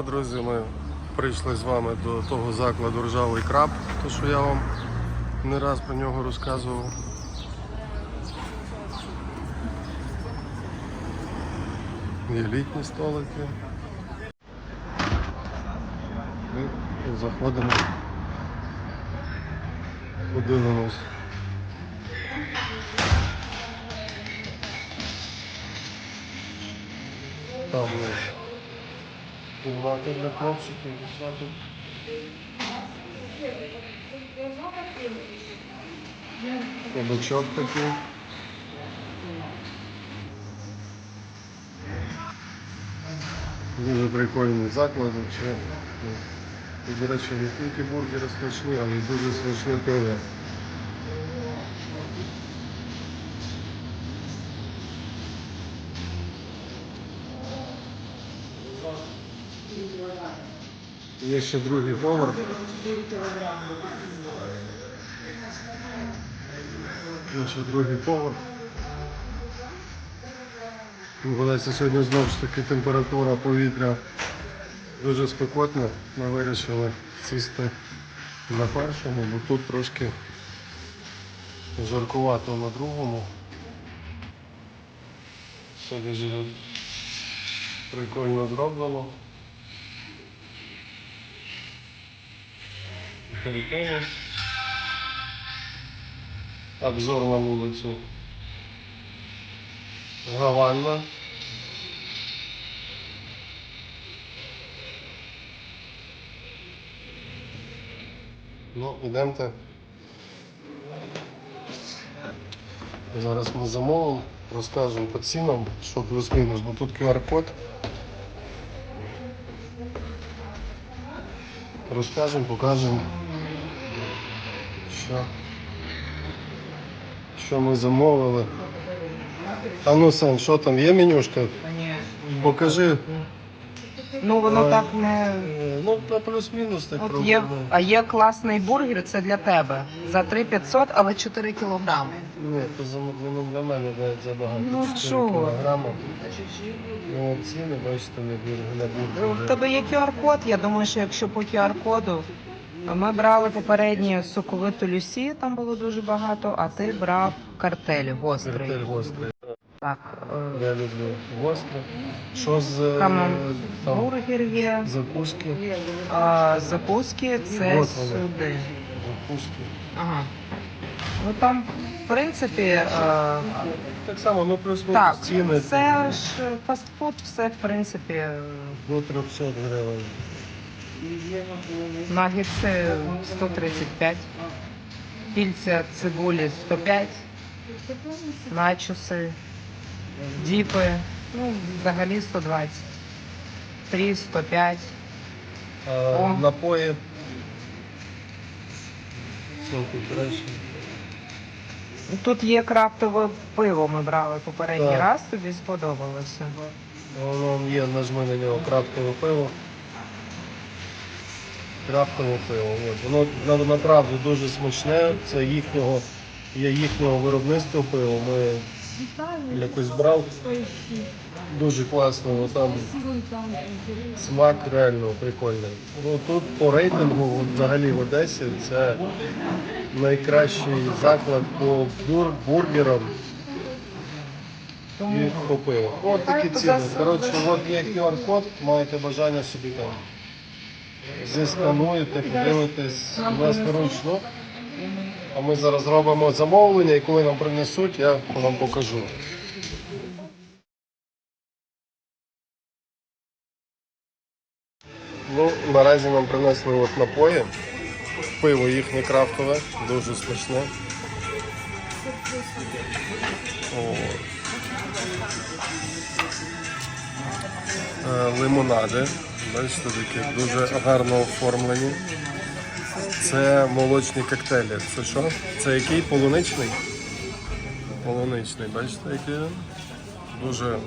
що, друзі, ми прийшли з вами до того закладу ржавий краб, то що я вам не раз про нього розказував. Є літні столики. І заходимо. Подивимось. Там ось кімната для хлопчиків, дівчаток. Кабачок такий. Дуже прикольний заклад. До речі, не тільки бургери смачні, але й дуже смачне пиво. Є ще другий поверх. Є ще другий поверх. Виявляється, сьогодні знову ж таки температура повітря дуже спекотна. Ми вирішили сісти на першому, бо тут трошки жаркувато на другому. Все дуже прикольно зроблено. Перейдемо. Обзор на вулицю. Гаванна. Ну, ідемте. Зараз ми замовимо, розкажемо по цінам, що плюс-мінус, бо тут QR-код. Розкажемо, покажемо, що, що ми замовили. А ну, Сань, що там, є менюшка? Покажи. Ну воно так не. Ну, плюс-мінус так От є, а є класний бургер, це для тебе. За 3500, але 4 кілограми. Ні, то за ну, для мене навіть забагато. Ну, 4 що? кілограми. Ну, ціни, бачите, не Ну, В тебе є QR-код. Я думаю, що якщо по QR-коду. Ми брали попереднє соковиту Люсі, там було дуже багато, а ти брав картель гострий. Картель гострий. Так, е, Я люблю гостре. Що з е, там там, бургер є, закуски? а закуски це Вот вони. сюди. Закуски. Ага. Ну там, в принципі, е, Так само, ну плюс-мінус Так, ціни. це ж фастфуд, все в принципі. е, До 300 гривень. Нагетси 135, пільця цибулі 105, начоси, діпи, ну, взагалі 120, фрі 105. А, О. напої. Тут є крафтове пиво, ми брали попередній Так. раз, тобі сподобалося. Воно є, нажми на нього крафтове пиво. Крафтове пиво. Воно на- направду дуже смачне. Це їхнього, є їхнього виробництва пиво. Ми якось брав. Дуже класно. от Там смак реально прикольний. Ну, тут по рейтингу взагалі в Одесі це найкращий заклад по бур- бургерам і по пиву. От такі ціни. Коротше, от є QR-код, маєте бажання собі там. Зіскануєте, подивитесь власноручно. А ми зараз робимо замовлення і коли нам принесуть, я вам покажу. Ну, наразі нам принесли от напої. Пиво їхнє крафтове, дуже смачне. Е, Лимонади. Бачите, такі дуже гарно оформлені. Це молочні коктейлі. Це що? Це який? Полуничний? Полуничний, бачите, який він? Дуже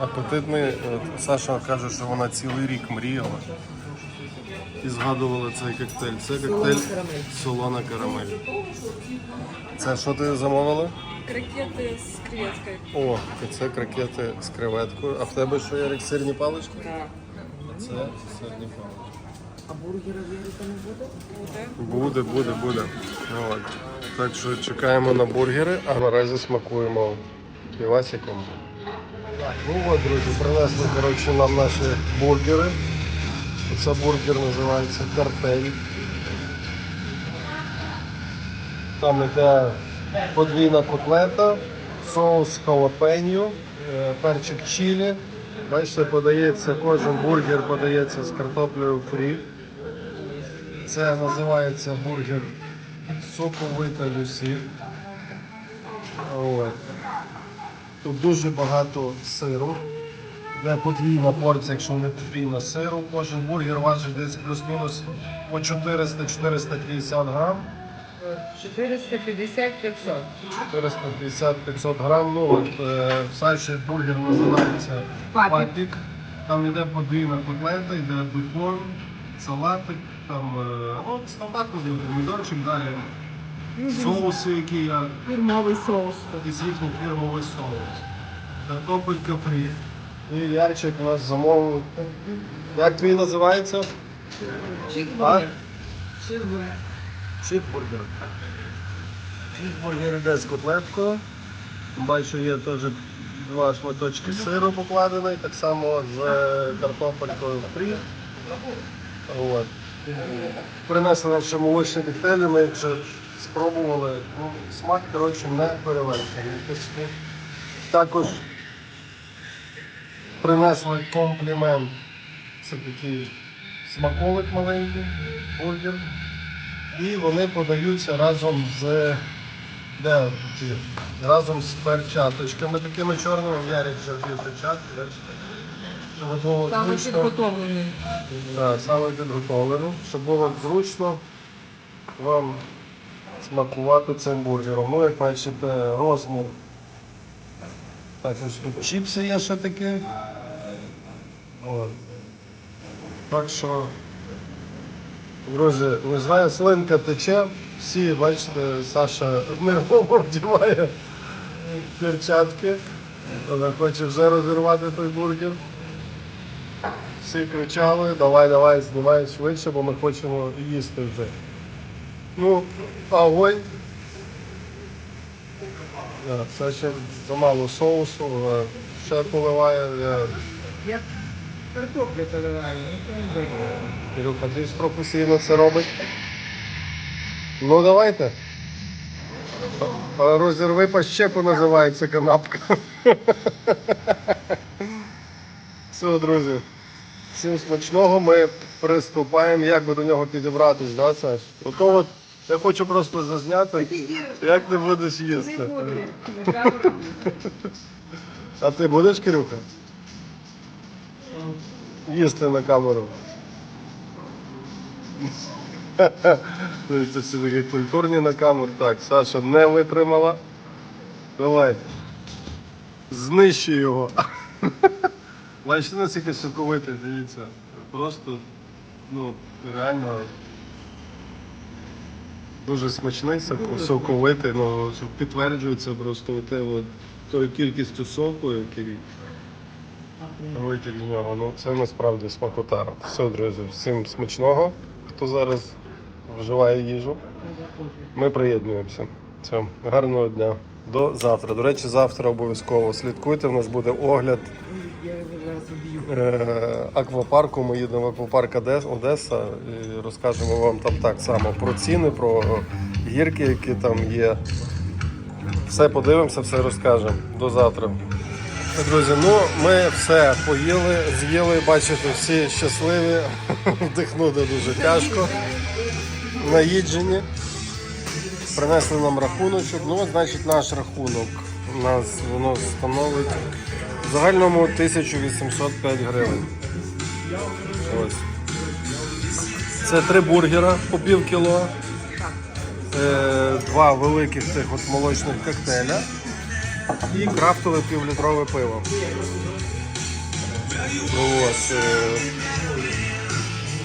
апетитний. От Саша каже, що вона цілий рік мріяла. І згадувала цей коктейль. Це коктейль солона карамель. Це що ти замовила? Крокеты с креветкой. О, це крокети з креветкою. А в тебе що, Ярик, сирні палички? Да. Це сирні палички. А бургери вірити не буде? Буде, буде, буде. От. Так що чекаємо на бургери, а наразі смакуємо півасиком. Ну от, друзі, принесли коротше, нам наші бургери. Це бургер називається картель. Там йде подвійна котлета, соус халапеньо, е, перчик чилі. Бачите, подається, кожен бургер подається з картоплею фрі. Це називається бургер соковита Люсі. Тут дуже багато сиру. Де подвійна порція, якщо не подвійна сиру. Кожен бургер важить десь плюс-мінус по 400-450 грам. 450-500. 450-500 грам. Ну, от, е, Саші бургер називається Папік. папік. Там йде подвійна котлета, йде бекон, салатик, там е, ну, стандартно помідорчик, далі соуси, які я Фірмовий соус. із їхній фірмовий соус. Картопелька фрі. І Ярчик у нас замовив. Як твій називається? А? Чікбургер. Чікбургер. Чікбургер йде з котлеткою. Бачу, є теж два шматочки сиру покладений, так само з е, картопелькою фрі. От. Принесли ще молочні коктейлі, ми вже спробували. Ну, смак, коротше, не перевершений. Також принесли комплімент. Це такий смаколик маленький, бургер. І вони подаються разом з де разом з перчаточками такими чорними. Вже вдів перчатки, бачите. Щоб було Саме зручно. підготовлений. Так, саме підготовлено, щоб було зручно вам смакувати цим бургером. Ну, як бачите, розмір. Також тут чіпси є ще такі. От. Так що, друзі, не знаю, слинка тече. Всі, бачите, Саша нервово вдіває перчатки. Вона хоче вже розірвати той бургер. Всі кричали, давай, давай, знімай швидше, бо ми хочемо їсти вже. Ну, огонь. Ще замало соусу, ще поливає. Я... Я картоплю переливаю. Кирюха, ти ж професійно це робить. Ну давайте. Розірви по щепу називається канапка. Все, друзі. Всім смачного ми приступаємо, як би до нього підібратись, да, Саш? Ото от я хочу просто зазняти, як ти будеш їсти. А ти будеш, Кирюха? Їсти на камеру. Це всі такі культурні на камеру. Так, Саша не витримала. Давай. Знищи його. Бачите, наскільки соковитий, дивіться. Просто, ну, реально дуже смачний, соковитий, ну, підтверджується просто те, от, тою кількістю соку, який витік з нього. Ну, це насправді смакота. Все, друзі, всім смачного, хто зараз вживає їжу. Ми приєднуємося. Все, гарного дня. До завтра. До речі, завтра обов'язково слідкуйте. У нас буде огляд е, аквапарку. Ми їдемо в аквапарк Одес- Одеса і розкажемо вам там так само про ціни, про гірки, які там є. Все подивимося, все розкажемо. До завтра. Друзі, ну ми все поїли, з'їли, бачите, всі щасливі, вдихнути дуже тяжко. Наїджені. Принесли нам рахуночок. Ну, значить, наш рахунок. У нас воно становить в загальному 1805 гривень. Ось. Це три бургера по пів кіло. Е, два великих тих от молочних коктейля і крафтове півлітрове пиво. От, е,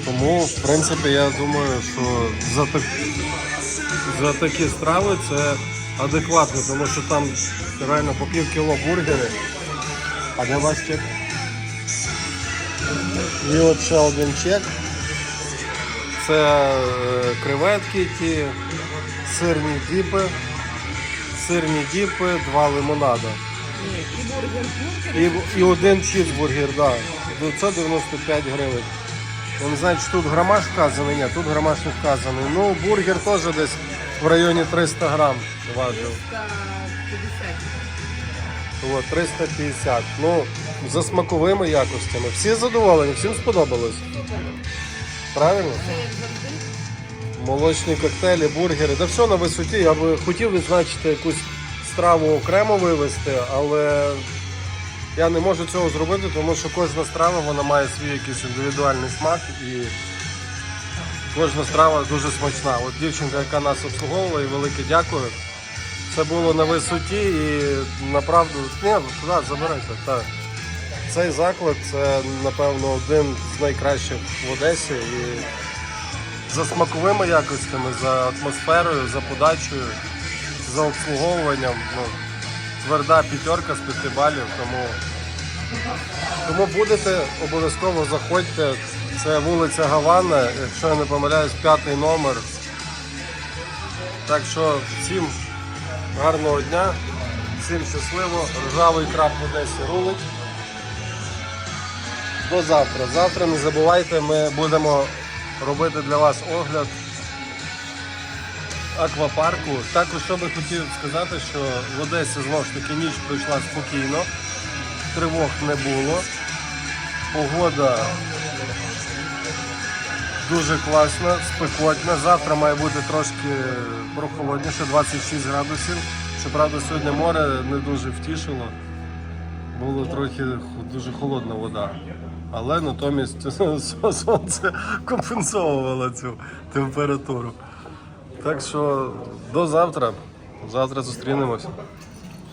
тому, в принципі, я думаю, що за, так, за такі страви це адекватно, тому що там реально по пів кіло бургери. А де ваш чек? І от ще один чек. Це е, креветки, ті, сирні діпи, сирні діпи, два лимонада. І, і один чізбургер, так. Да. 995 гривень. Я не знаю, чи тут грамаж вказаний, ні, тут грамаж не вказаний. Ну, бургер теж десь в районі 300 грам важив. От, 350. Ну, за смаковими якостями. Всі задоволені, всім сподобалось. Правильно? Молочні коктейлі, бургери. Та все на висоті. Я би хотів відзначити якусь страву окремо вивезти, але я не можу цього зробити, тому що кожна страва вона має свій якийсь індивідуальний смак і кожна страва дуже смачна. От дівчинка, яка нас обслуговувала, і велике дякую. Це було на висоті і направду. Ні, туди забирайте. Так. Цей заклад це, напевно, один з найкращих в Одесі. І за смаковими якостями, за атмосферою, за подачею, за обслуговуванням. Ну, тверда п'ятерка з п'яти балів. Тому, тому будете, обов'язково заходьте. Це вулиця Гавана, якщо я не помиляюсь, п'ятий номер. Так що всім гарного дня, всім щасливо, ржавий краб в Одесі рулить. До завтра. Завтра не забувайте, ми будемо робити для вас огляд аквапарку. Також що би хотів сказати, що в Одесі знову ж таки ніч пройшла спокійно, тривог не було. Погода дуже класна, спекотна. Завтра має бути трошки прохолодніше, 26 градусів. Щоправда, сьогодні море не дуже втішило. Було трохи дуже холодна вода. Але натомість сонце компенсовувало цю температуру. Так що до завтра. Завтра зустрінемось.